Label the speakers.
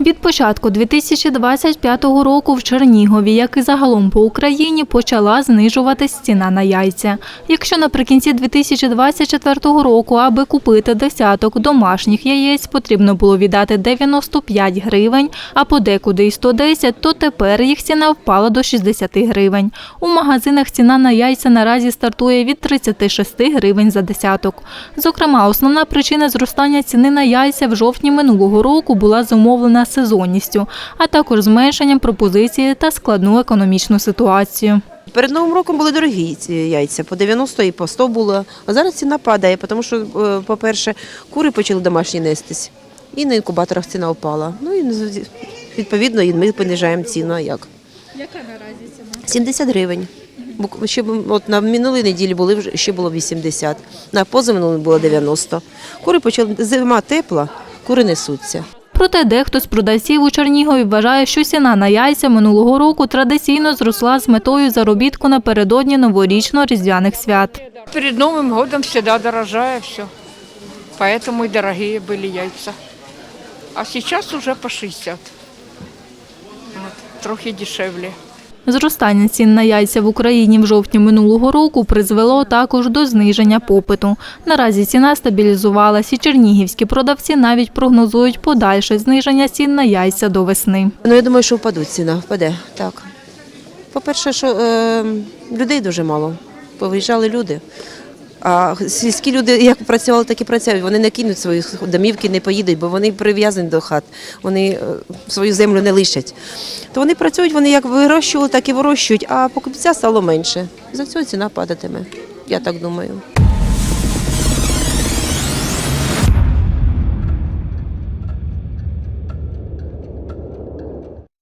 Speaker 1: Від початку 2025 року в Чернігові, як і загалом по Україні, почала знижуватись ціна на яйця. Якщо наприкінці 2024 року, аби купити десяток домашніх яєць, потрібно було віддати 95 гривень, а подекуди й 110, то тепер їх ціна впала до 60 гривень. У магазинах ціна на яйця наразі стартує від 36 гривень за десяток. Зокрема, основна причина зростання ціни на яйця в жовтні минулого року була зумовлена сезонністю, а також зменшенням пропозиції та складну економічну ситуацію.
Speaker 2: Перед Новим роком були дорогі яйця, по 90 і по 100 було. А зараз ціна падає, тому що, е, по-перше, кури почали домашні нестись. І на інкубаторах ціна впала. Ну і відповідно і ми понижаємо ціну. А як?
Speaker 1: Яка наразі ціна?
Speaker 2: 70 гривень. Бук- Ще от на минулій неділі були вже ще було 80, на позаминулій було 90. Кури почали зима тепла, кури несуться.
Speaker 1: Проте дехто з продавців у Чернігові вважає, що ціна на яйця минулого року традиційно зросла з метою заробітку напередодні новорічно-різдвяних свят.
Speaker 3: Перед Новым годом всегда дорожает все. Поэтому и дорогие были яйца. А сейчас уже по 60. Вот, трохи дешевле.
Speaker 1: Зростання цін на яйця в Україні в жовтні минулого року призвело також до зниження попиту. Наразі ціна стабілізувалась і чернігівські продавці навіть прогнозують подальше зниження цін на яйця до весни.
Speaker 2: Ну, я думаю, що впадуть ціна, впаде, так. По-перше, що е, людей дуже мало. Повиїжджали люди. А сільські люди як працювали, так і працюють. Вони не кинуть свої домівки, не поїдуть, бо вони прив'язані до хат, вони е, свою землю не лишать. То вони працюють, вони як вирощували, так і вирощують, а покупця стало менше. За цього ціна падатиме, я так думаю.